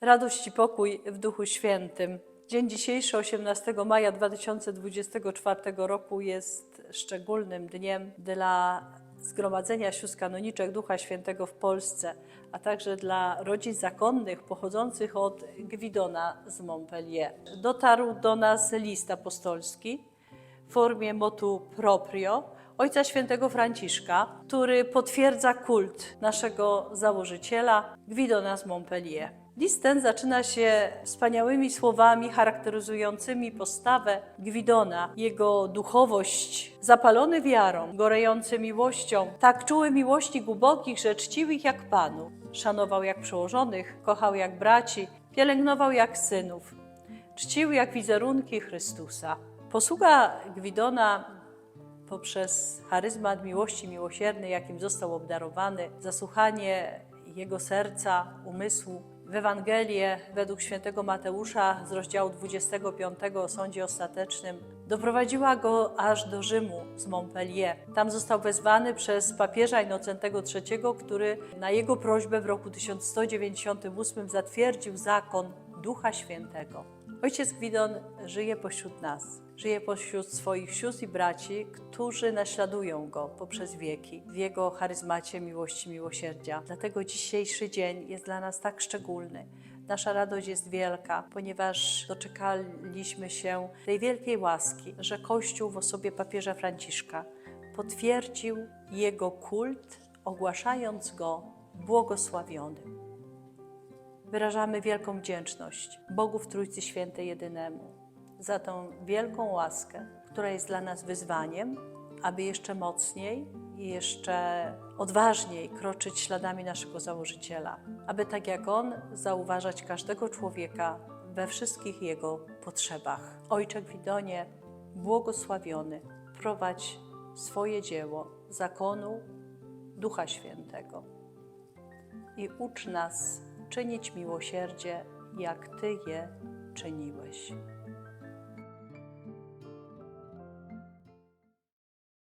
Radość i pokój w Duchu Świętym. Dzień dzisiejszy, 18 maja 2024 roku, jest szczególnym dniem dla Zgromadzenia Sióstr Kanoniczek Ducha Świętego w Polsce, a także dla rodzin zakonnych pochodzących od Gwidona z Montpellier. Dotarł do nas list apostolski w formie motu proprio Ojca Świętego Franciszka, który potwierdza kult naszego założyciela Gwidona z Montpellier. List ten zaczyna się wspaniałymi słowami charakteryzującymi postawę Gwidona, jego duchowość, zapalony wiarą, gorejący miłością, tak czuły miłości głębokich, że czcił ich jak Panu, szanował jak przełożonych, kochał jak braci, pielęgnował jak synów, czcił jak wizerunki Chrystusa. Posługa Gwidona poprzez charyzmat miłości miłosiernej, jakim został obdarowany, zasłuchanie jego serca, umysłu w Ewangelię według świętego Mateusza z rozdziału 25 o sądzie ostatecznym, doprowadziła go aż do Rzymu z Montpellier. Tam został wezwany przez papieża Innocentego III, który na jego prośbę w roku 1198 zatwierdził zakon Ducha Świętego. Ojciec Gwidon żyje pośród nas, żyje pośród swoich sióstr i braci, którzy naśladują go poprzez wieki w jego charyzmacie miłości, miłosierdzia. Dlatego dzisiejszy dzień jest dla nas tak szczególny. Nasza radość jest wielka, ponieważ doczekaliśmy się tej wielkiej łaski, że Kościół w osobie papieża Franciszka potwierdził jego kult, ogłaszając go błogosławionym. Wyrażamy wielką wdzięczność Bogu w Trójcy Świętej Jedynemu za tą wielką łaskę, która jest dla nas wyzwaniem, aby jeszcze mocniej i jeszcze odważniej kroczyć śladami naszego założyciela, aby tak jak on zauważać każdego człowieka we wszystkich jego potrzebach. Ojcze Gwidonie, błogosławiony, prowadź swoje dzieło zakonu Ducha Świętego i ucz nas czynić miłosierdzie, jak Ty je czyniłeś.